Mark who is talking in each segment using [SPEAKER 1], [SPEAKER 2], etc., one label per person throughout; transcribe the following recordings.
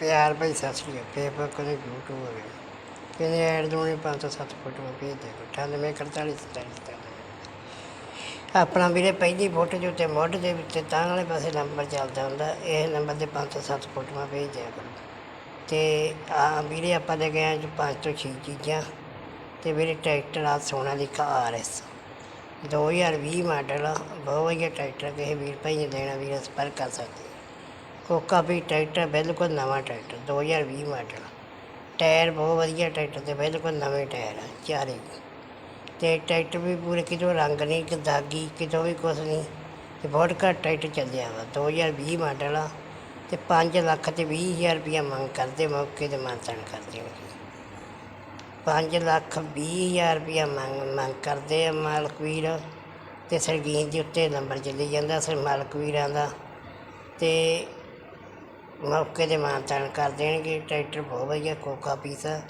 [SPEAKER 1] ਪਿਆਰ ਭਾਈ ਸਤਿ ਸ਼੍ਰੀ ਅਕਾਲ। ਫੇਸਬੁੱਕ ਤੇ YouTube ਹੋ ਗਿਆ ਕਹਿੰਦੇ ਐਡ ਦੋਨੇ 507 ਫੋਟੋ ਭੇਜ ਦੇ। 98 48 47 ਆਪਣਾ ਵੀਰੇ ਪਹਿਲੀ ਫੋਟੋ ਦੇ ਉੱਤੇ ਮੁੱਢ ਦੇ ਵਿੱਚ ਤਾਂ ਵਾਲੇ ਪਾਸੇ ਨੰਬਰ ਚੱਲਦਾ ਹੁੰਦਾ, ਇਹ ਨੰਬਰ ਤੇ 507 ਫੋਟੋਆਂ ਭੇਜ ਦਿਆ ਕਰੋ। ਤੇ ਆ ਵੀਰੇ ਆਪਾਂ ਦੇ ਗਏ ਆ ਜੋ ਪੰਜ ਤੋਂ ਛੇ ਚੀਜ਼ਾਂ। ਤੇ ਵੀਰੇ ਟਰੈਕਟਰ ਆ, ਸੋਨਾ ਲਿਖਾ ਆਰਐਸ 2020 ਮਾਡਲ ਆ, ਬਹੁਤ ਵਧੀਆ ਟਰੈਕਟਰ ਕਿਸੇ ਵੀਰ ਭਾਈ ਨੇ ਦੇਣਾ, ਵੀਰ ਸੰਪਰਕ ਕਰ ਸਕਦੇ। ਕੋਕਾ ਵੀ ਟਰੈਕਟਰ ਬਿਲਕੁਲ ਨਵਾਂ ਟਰੈਕਟਰ 2020 ਮਾਡਲ। ਟਾਇਰ ਬਹੁਤ ਵਧੀਆ ਟਰੈਕਟਰ ਤੇ ਬਿਲਕੁਲ ਨਵੇਂ ਟਾਇਰ ਆ, ਚਾਰੇ। ਹੀ। ਤੇ ਟਰੈਕਟਰ ਵੀ ਪੂਰੇ ਕਿਤੋਂ ਰੰਗ ਨਹੀਂ, ਕਿ ਦਾਗੀ, ਕਿਤੋਂ ਵੀ ਕੁਛ ਨਹੀਂ। ਤੇ ਬਹੁਤ ਘੱਟ ਟਰੈਕਟਰ ਚੱਲਿਆ ਵਾ 2020 ਮਾਡਲ ਆ। ਤੇ 5 ਲੱਖ ਤੇ 20 ਹਜ਼ਾਰ ਰੁਪਇਆ ਮੰਗ ਕਰਦੇ, ਮੌਕੇ ਤੇ ਮਾਨਤਾਨ ਕਰਦੇ। ਨੇ 5 ਲੱਖ 20 ਹਜ਼ਾਰ ਰੁਪਇਆ ਮੰਗ ਮੰਗ ਕਰਦੇ ਆ ਮਾਲਕ ਵੀਰ। ਤੇ ਸਰਗੀਨ ਦੇ ਉੱਤੇ ਨੰਬਰ ਚੱਲੀ ਜਾਂਦਾ, ਸਰ ਮਾਲਕ ਵੀਰਾਂ ਦਾ। ਤੇ ਮੌਕੇ ਤੇ ਮਾਨਤਾਨ ਕਰ ਦੇਣਗੇ। ਟਰੈਕਟਰ ਬਹੁਤ ਵਧੀਆ, ਕੋਕਾ ਪੀਸ ਆ।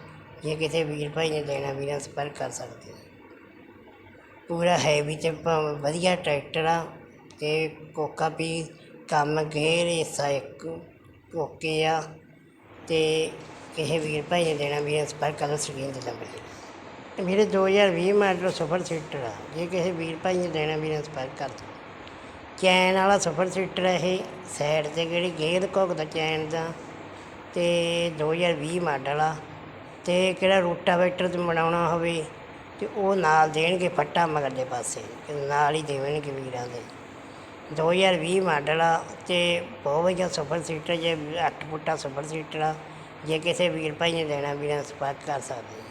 [SPEAKER 1] ਜੇ ਕਿਸੇ ਵੀਰ ਭਾਈ ਨੇ ਲੈਣਾ ਵੀਰਾਂ ਸੰਪਰਕ ਕਰ ਸਕਦੇ ਆ। ਪੂਰਾ ਹੈਵੀ ਤੇ ਭ- ਵਧੀਆ ਟਰੈਕਟਰ ਆ ਤੇ ਕੋਕਾ ਵੀ ਕੰਮ ਗੇਰ ਹਿੱਸਾ ਇੱਕ ਓਕੇ ਆ। ਤੇ ਕਿਸੇ ਵੀਰ ਭਾਈ ਨੇ ਦੇਣਾ, ਵੀਰਾਂ ਸੰਪਰਕ ਕਰੋ ਸਕਰੀਨ ਤੇ ਨੰਬਰ ਤੇ ਮੇਰੇ 2020 ਮਾਡਲ ਸੁਪਰ ਸੀਟਰ ਆ। ਜੇ ਕਿਸੇ ਵੀਰ ਭਾਈ ਨੇ ਦੇਣਾ, ਵੀਰਾਂ ਸੰਪਰਕ ਕਰ ਸਕਦੇ ਚੈਨ ਵਾਲਾ ਸਫਰ ਸੀਟਰ ਆ ਇਹ, ਸਾਈਡ ਤੇ ਕਿਹੜੀ ਗੇਅਰ ਘੁੱਗਦਾ ਚੈਨ ਦਾ, ਤੇ 2020 ਮਾਡਲ ਆ, ਤੇ ਕਿਹੜਾ ਰੋਟਾਵੇਟਰ ਤੇ ਬਣਾਉਣਾ ਹੋਵੇ, ਤੇ ਉਹ ਨਾਲ ਦੇਣਗੇ ਫੱਟਾ ਮਗਰਲੇ ਪਾਸੇ ਨਾਲ ਹੀ ਦੇਣਗੇ ਵੀਰਾਂ ਦੇ। 2020 ਮਾਡਲ ਆ, ਤੇ ਬਹੁਤ ਵਧੀਆ ਸਫਰ ਸੀਟਰ ਜੇ 8 ਫੁੱਟਾ ਸਫਰ ਸੀਟਰ ਆ ਜੇ ਕਿਸੇ ਵੀਰ ਭਾਈ ਨੇ ਦੇਣਾ, ਵੀਰਾਂ ਸੰਪਰਕ ਕਰ ਸਕਦੇ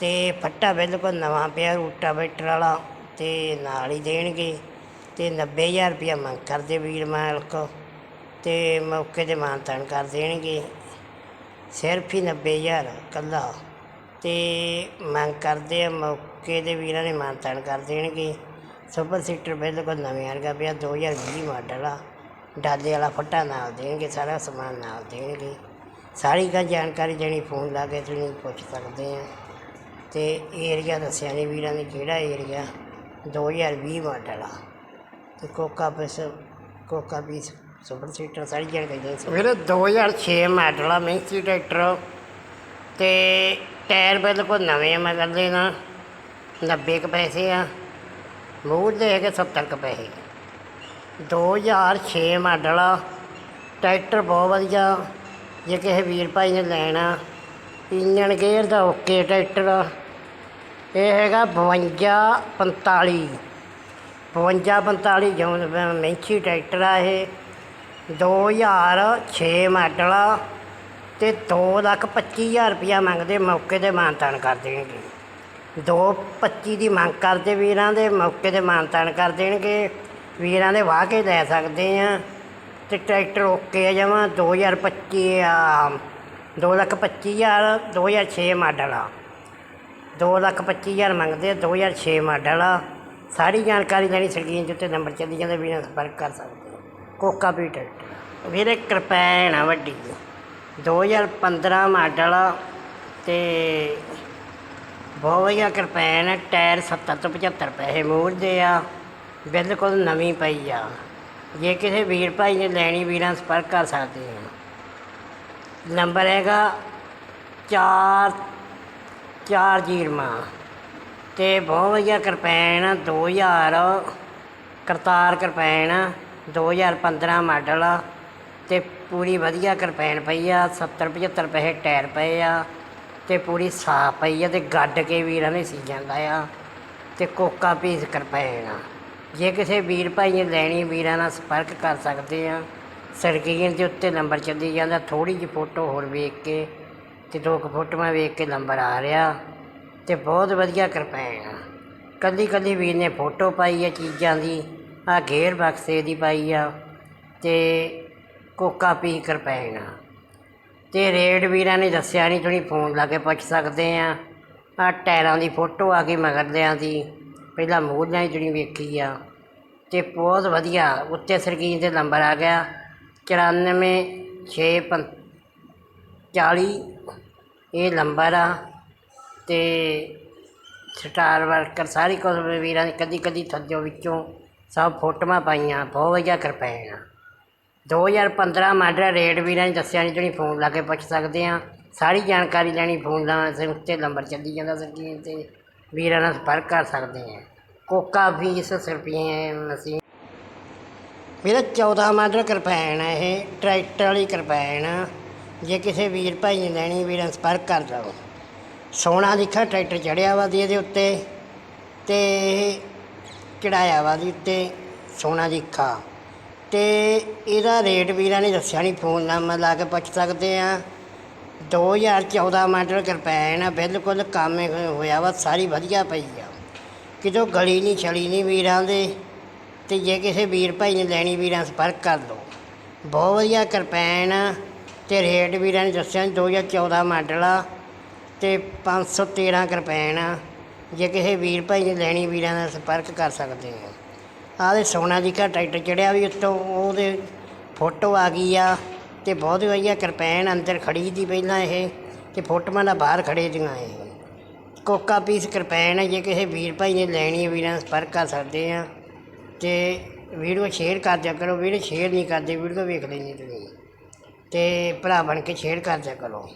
[SPEAKER 1] ਤੇ ਫੱਟਾ ਬਿਲਕੁਲ ਨਵਾਂ ਪਿਆ ਰੂਟਾਵੇਟਰ ਵਾਲਾ, ਤੇ ਨਾਲ ਹੀ ਦੇਣਗੇ। ਤੇ 90000 ਰੁਪਇਆ ਮੰਗ ਕਰਦੇ ਵੀਰ ਮਾਲਕ। ਤੇ ਮੌਕੇ ਤੇ ਮਾਨਤਾਨ ਕਰ ਦੇਣਗੇ। ਸਿਰਫ ਹੀ 90000 ਕੱਲਾ। ਤੇ ਮੰਗ ਕਰਦੇ ਆ ਮੌਕੇ ਦੇ ਵੀਰਾਂ ਨੇ ਮਾਨਤਾਨ ਕਰ ਦੇਣਗੇ। ਸੁਪਰ ਸੀਟਰ ਬਿਲਕੁਲ ਨਵੇਂ ਵਰਗਾ ਪਿਆ 2020 ਮਾਡਲ ਆ। ਡਾਲੇ ਵਾਲਾ ਫੱਟਾ ਨਾਲ ਦੇਣਗੇ, ਸਾਰਾ ਸਮਾਨ ਨਾਲ ਦੇਣਗੇ। ਸਾਰੀ ਗੱਲ ਜਾਣਕਾਰੀ ਦੇਣੀ, ਫੋਨ ਲਾ ਕੇ ਤੁਸੀਂ ਪੁੱਛ ਸਕਦੇ ਆ। ਤੇ ਏਰੀਆ ਦੱਸਿਆ ਨਹੀਂ ਵੀਰਾਂ ਨੇ ਕਿਹੜਾ ਏਰੀਆ 2020 ਮਾਡਲ ਆ। ਤੇ ਕੋਕਾ ਪੀਸ ਕੋਕਾ ਪੀਸ ਸੁਪਰ ਸੀਟਰ ਸਾਰੀ ਜਾਣਕਾਰੀ ਦੇ ਵੀਰੇ 2006 ਮਾਡਲ ਆ ਮੈਂਸੀ ਟਰੈਕਟਰ ਤੇ ਟਾਇਰ ਬਿਲਕੁਲ ਨਵੇਂ ਆ ਮਗਰ ਦੇ ਨਾ 90 ਕੁ ਪੈਸੇ ਆ। ਮੂਰ ਦੇ ਹੈਗੇ 70 ਕੁ ਪੈਸੇ। 2006 ਮਾਡਲ ਆ। ਟਰੈਕਟਰ ਬਹੁਤ ਵਧੀਆ। ਜੇ ਕਿਸੇ ਵੀਰ ਭਾਈ ਨੇ ਲੈਣਾ, ਇੰਜਣ ਗੇਅਰ ਦਾ ਓਕੇ ਟਰੈਕਟਰ ਆ। ਇਹ ਹੈਗਾ 52 45 52 45 ਜੋ ਮੈਂਚੀ ਟਰੈਕਟਰ ਆ ਇਹ। 2006 ਮਾਡਲ ਆ ਤੇ 2 ਲੱਖ 25 ਹਜ਼ਾਰ ਰੁਪਇਆ ਮੰਗਦੇ, ਮੌਕੇ ਤੇ ਮਾਨਤਾਨ ਕਰ ਦੇਣਗੇ। 225 ਦੀ ਮੰਗ ਕਰਦੇ ਵੀਰਾਂ ਦੇ, ਮੌਕੇ ਤੇ ਮਾਨਤਾਨ ਕਰ ਦੇਣਗੇ। ਵੀਰਾਂ ਦੇ ਵਾਹ ਕੇ ਲੈ ਸਕਦੇ ਆ ਤੇ ਟਰੈਕਟਰ ਓਕੇ ਆ ਜਮਾ। 2025 ਆ 2 ਲੱਖ 25 ਹਜ਼ਾਰ 2006 ਮਾਡਲ ਆ। 2 ਲੱਖ 25 ਹਜ਼ਾਰ ਮੰਗਦੇ ਆ 2006 ਮਾਡਲ ਆ। ਸਾਰੀ ਜਾਣਕਾਰੀ ਲੈਣੀ ਸਕਰੀਨ ਦੇ ਉੱਤੇ ਨੰਬਰ ਚੱਲੀ ਜਾਂਦਾ ਵੀਰਾਂ ਸੰਪਰਕ ਕਰ ਸਕਦੇ ਆ ਕੋਕਾ ਵੀ ਟਰੈਕਟਰ ਵੀਰੇ ਕਿਰਪੈਨ ਆ ਵੱਡੀ 2015 ਮਾਡਲ ਆ ਤੇ ਬਹੁਤ ਵਧੀਆ ਕਿਰਪੈਨ ਹੈ ਟਾਇਰ 70 ਤੋਂ 75 ਪੈਸੇ ਮੋੜਦੇ ਆ। ਬਿਲਕੁਲ ਨਵੀਂ ਪਈ ਆ। ਜੇ ਕਿਸੇ ਵੀਰ ਭਾਈ ਨੇ ਲੈਣੀ ਵੀਰਾਂ ਸੰਪਰਕ ਕਰ ਸਕਦੇ ਆ ਨੰਬਰ ਹੈਗਾ 4 ਚਾਰ ਜੀਰਮਾ ਅਤੇ ਬਹੁਤ ਵਧੀਆ ਕਿਰਪੈਣ ਦੋ ਹਜ਼ਾਰ ਕਰਤਾਰ ਕਿਰਪੈਣ ਦੋ ਹਜ਼ਾਰ ਪੰਦਰਾਂ ਮਾਡਲ ਆ ਅਤੇ ਪੂਰੀ ਵਧੀਆ ਕਿਰਪੈਨ ਪਈ ਆ 70 75 ਪੈਸੇ ਟਾਇਰ ਪਏ ਆ ਅਤੇ ਪੂਰੀ ਸਾਫ਼ ਪਈ ਆ ਅਤੇ ਗੱਡ ਕੇ ਵੀਰਾਂ ਨੇ ਸੀ ਜਾਂਦਾ ਆ ਅਤੇ ਕੋਕਾ ਪੀਸ ਕਿਰਪੈਨ ਆ। ਜੇ ਕਿਸੇ ਵੀਰ ਭਾਈ ਨੇ ਲੈਣੀ, ਵੀਰਾਂ ਨਾਲ ਸੰਪਰਕ ਕਰ ਸਕਦੇ ਆ। ਸਰਕੀਨ ਦੇ ਉੱਤੇ ਨੰਬਰ ਚੱਲੀ ਜਾਂਦਾ ਥੋੜੀ ਜਿਹੀ ਫੋਟੋ ਹੋਰ ਵੇਖ ਕੇ ਤੇ ਦੋ ਕੁ ਫੋਟੋਆਂ ਵੇਖ ਕੇ ਨੰਬਰ ਆ ਰਿਹਾ। ਅਤੇ ਬਹੁਤ ਵਧੀਆ ਕਿਰਪੈਨ ਆ ਇਕੱਲੀ ਇਕੱਲੀ ਵੀਰ ਨੇ ਫੋਟੋ ਪਾਈ ਆ ਚੀਜ਼ਾਂ ਦੀ ਆਹ ਗੇਅਰ ਬਕਸੇ ਦੀ ਪਾਈ ਆ ਅਤੇ ਕੋਕਾ ਪੀ ਕਿਰਪੈਨ ਆ ਅਤੇ ਰੇਡ ਵੀਰਾਂ ਨੇ ਦੱਸਿਆ ਨਹੀਂ ਤੁਸੀਂ ਫੋਨ ਲਾ ਕੇ ਪੁੱਛ ਸਕਦੇ ਆ। ਆਹ ਟਾਇਰਾਂ ਦੀ ਫੋਟੋ ਆ ਗਈ ਮਗਰਦਿਆਂ ਦੀ, ਪਹਿਲਾਂ ਮੂਹਰਿਆਂ ਦੀ ਜਿਹੜੀ ਵੇਖੀ ਆ। ਅਤੇ ਬਹੁਤ ਵਧੀਆ, ਉੱਤੇ ਸਰਕੀਨ ਤੇ ਨੰਬਰ ਆ ਗਿਆ 94 6 40 ਇਹ ਨੰਬਰ ਆ। ਅਤੇ ਸਟਾਰ ਵਰਕਰ ਸਾਰੀ ਕੁਝ ਵੀਰਾਂ ਨੇ ਕਦੀ ਕਦੀ ਥੱਜੋ ਵਿੱਚੋਂ ਸਭ ਫੋਟੋਆਂ ਪਾਈਆਂ, ਬਹੁਤ ਵਧੀਆ ਕਿਰਪੈਨ ਆ 2015 ਮਾਡਲ ਰੇਟ ਵੀਰਾਂ ਨੇ ਦੱਸਿਆ ਨਹੀਂ, ਜਿਹੜੀ ਫੋਨ ਲਾ ਕੇ ਪੁੱਛ ਸਕਦੇ ਹਾਂ। ਸਾਰੀ ਜਾਣਕਾਰੀ ਲੈਣੀ ਫੋਨ ਲਾ ਸੇ ਉੱਤੇ ਨੰਬਰ ਚੱਲੀ ਜਾਂਦਾ ਸਕਰੀਨ ਤੇ। ਵੀਰਾਂ ਨਾਲ ਸੰਪਰਕ ਕਰ ਸਕਦੇ ਹਾਂ। ਕੋਕਾ ਫੀਸ ਰੁਪਏ ਮਸੀਂ ਮੇਰਾ 14 ਮਾਡਲ ਕਿਰਪੈਨ ਹੈ, ਇਹ ਟਰੈਕਟਰ ਵਾਲੀ ਕਿਰਪੈਨ। ਆ। ਜੇ ਕਿਸੇ ਵੀਰ ਭਾਈ ਨੇ ਲੈਣੀ, ਵੀਰਾਂ ਨਾਲ ਸੰਪਰਕ ਕਰ ਲਓ। ਸੋਨਾ ਲਿਖਾ, ਟਰੈਕਟਰ ਚੜਿਆ ਵਾ ਦੀ ਇਹਦੇ ਉੱਤੇ ਤੇ ਚੜਾਇਆ ਵਾ ਦੀ ਉੱਤੇ ਸੋਨਾ ਲਿਖਾ। ਤੇ ਇਹਦਾ ਰੇਟ ਵੀਰਾਂ ਨੇ ਦੱਸਿਆ ਨਹੀਂ ਫੋਨ ਨੰਬਰ ਲਾ ਕੇ ਪੁੱਛ ਸਕਦੇ ਆ। 2014 ਮਾਡਲ ਕਿਰਪੈਨ ਆ, ਬਿਲਕੁਲ ਕੰਮ ਹੋਇਆ ਵਾ, ਸਾਰੀ ਵਧੀਆ ਪਈ ਆ। ਕਿਤੋਂ ਗਲੀ ਨਹੀਂ ਛਲੀ ਨਹੀਂ ਵੀਰਾਂ ਦੇ, ਤੇ ਜੇ ਕਿਸੇ ਵੀਰ ਭਾਈ ਨੇ ਲੈਣੀ ਵੀਰਾਂ ਸੰਪਰਕ ਕਰ ਲਓ। ਬਹੁਤ ਵਧੀਆ ਕਿਰਪੈਨ ਆ, ਤੇ ਰੇਟ ਵੀਰਾਂ ਨੇ ਦੱਸਿਆ 2014 ਮਾਡਲ ਆ। ਤੇ 513 ਕਿਰਪੈਨ ਆ ਜੇ ਕਿਸੇ ਵੀਰ ਭਾਈ ਨੇ ਲੈਣੀ ਵੀਰਾਂ ਦਾ ਸੰਪਰਕ ਕਰ ਸਕਦੇ ਆ ਆਹ ਸੋਨਾ ਦੀ ਘਾ ਟਰੈਕਟਰ ਚੜਿਆ ਵੀ ਉੱਤੋਂ, ਉਹਦੇ ਫੋਟੋ ਆ ਗਈ ਆ ਤੇ ਬਹੁਤ ਵਧੀਆ ਕਿਰਪੈਨ ਅੰਦਰ ਖੜੀ ਦੀ ਪਹਿਲਾਂ ਇਹ ਤੇ ਫੋਟੋਆਂ ਦਾ ਬਾਹਰ ਖੜੇ ਦੀਆਂ ਇਹ। ਕੋਕਾ ਪੀਸ ਕਿਰਪੈਨ ਹੈ ਜੇ ਕਿਸੇ ਵੀਰ ਭਾਈ ਨੇ ਲੈਣੀ ਹੈ ਵੀਰਾਂ ਨਾਲ ਸੰਪਰਕ ਕਰ ਸਕਦੇ ਆ। ਤੇ ਵੀਡੀਓ ਸ਼ੇਅਰ ਕਰ ਦਿਆ ਕਰੋ, ਵੀਡੀਓ ਸ਼ੇਅਰ ਨਹੀਂ ਕਰਦੇ, ਵੀਡੀਓ ਵੇਖ ਲੈਣੀ ਤੁਸੀਂ। ਤੇ ਭਰਾ ਬਣ ਕੇ ਸ਼ੇਅਰ ਕਰ ਦਿਆ ਕਰੋ।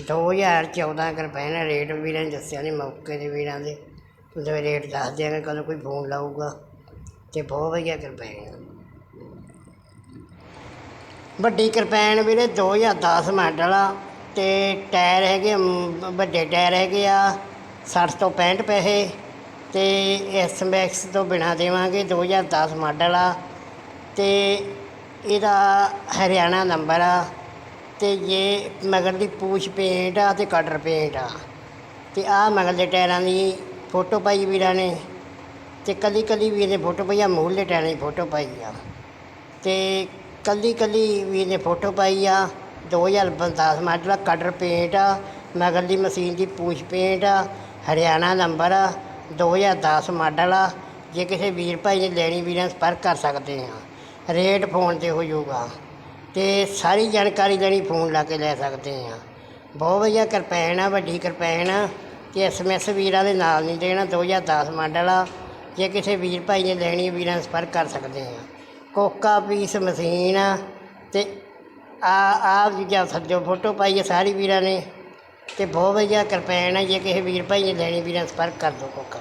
[SPEAKER 1] 2014 ਕਿਰਪੈਨ ਰੇਟ ਵੀਰਾਂ ਨੇ ਦੱਸਿਆ ਨਹੀਂ ਮੌਕੇ ਦੇ ਵੀਰਾਂ ਦੇ। ਤੁਸੀਂ ਰੇਟ ਦੱਸ ਦਿਆਂਗੇ ਕਦੋਂ ਕੋਈ ਫੋਨ ਲਾਊਗਾ। ਤੇ ਬਹੁਤ ਵਧੀਆ ਕਿਰਪੈਨ ਆ। ਵੱਡੀ ਕਿਰਪੈਨ ਵੀਰੇ 2010 ਮਾਡਲ ਆ। ਤੇ ਟਾਇਰ ਹੈਗੇ ਮ, ਵੱਡੇ ਟਾਇਰ ਹੈਗੇ ਆ 60 ਤੋਂ 65 ਪੈਸੇ। ਤੇ ਐਸ ਮੈਕਸ ਤੋਂ ਬਿਨਾ ਦੇਵਾਂਗੇ 2010 ਮਾਡਲ ਆ। ਤੇ ਇਹਦਾ ਹਰਿਆਣਾ ਨੰਬਰ ਆ। ਤੇ ਜੇ ਮਗਰ ਦੀ ਪੂਛ ਪੇਂਟ ਆ ਤੇ ਕਟਰ ਪੇਂਟ ਆ। ਤੇ ਆ ਮਗਰ ਦੇ ਟਾਇਰਾਂ ਦੀ ਫੋਟੋ ਪਾਈ ਵੀਰਾਂ ਨੇ। ਤੇ ਕੱਲੀ ਕੱਲੀ ਵੀਰ ਨੇ ਫੋਟੋ ਪਾਈ ਆ, ਮੂਹਰਲੇ ਟਾਇਰਾਂ ਦੀ ਫੋਟੋ ਪਾਈ ਆ। ਤੇ ਕੱਲੀ ਕੱਲੀ ਵੀਰ ਨੇ ਫੋਟੋ ਪਾਈ ਆ 2010 ਮਾਡਲ ਆ ਕਟਰ ਪੇਂਟ ਆ, ਮਗਰ ਦੀ ਮਸ਼ੀਨ ਦੀ ਪੂਛ ਪੇਂਟ ਆ, ਹਰਿਆਣਾ ਨੰਬਰ ਆ 2010 ਮਾਡਲ ਆ। ਜੇ ਕਿਸੇ ਵੀਰ ਭਾਈ ਨੇ ਲੈਣੀ, ਵੀਰਾਂ ਸੰਪਰਕ ਕਰ ਸਕਦੇ ਆ। ਰੇਟ ਫੋਨ ਤੇ ਹੋ ਜਾਊਗਾ। ਅਤੇ ਸਾਰੀ ਜਾਣਕਾਰੀ ਲੈਣੀ, ਫੋਨ ਲਾ ਕੇ ਲੈ ਸਕਦੇ ਹਾਂ। ਬਹੁਤ ਵਧੀਆ ਕਿਰਪੈਨ ਆ, ਵੱਡੀ ਕਿਰਪੈਨ ਆ ਤੇ ਐਸਐਮਐਸ ਵੀਰਾਂ ਦੇ ਨਾਲ ਨਹੀਂ ਦੇਣਾ 2010 ਮਾਡਲ ਆ। ਜੇ ਕਿਸੇ ਵੀਰ ਭਾਈ ਨੇ ਲੈਣੀ, ਵੀਰਾਂ ਸੰਪਰਕ ਕਰ ਸਕਦੇ ਹਾਂ। ਕੋਕਾ ਪੀਸ ਮਸ਼ੀਨ ਆ ਅਤੇ ਆ ਆ ਜਿਹੜਾ ਸੱਜੋ ਫੋਟੋ ਪਾਈ ਹੈ ਸਾਰੀ ਵੀਰਾਂ ਨੇ ਤੇ ਬਹੁਤ ਵਧੀਆ ਕਿਰਪੈਨ ਹੈ ਜੇ ਕਿਸੇ ਵੀਰ ਭਾਈ ਨੇ ਲੈਣੀ, ਵੀਰਾਂ ਸੰਪਰਕ ਕਰ ਦਿਓ ਕੋਕਾ।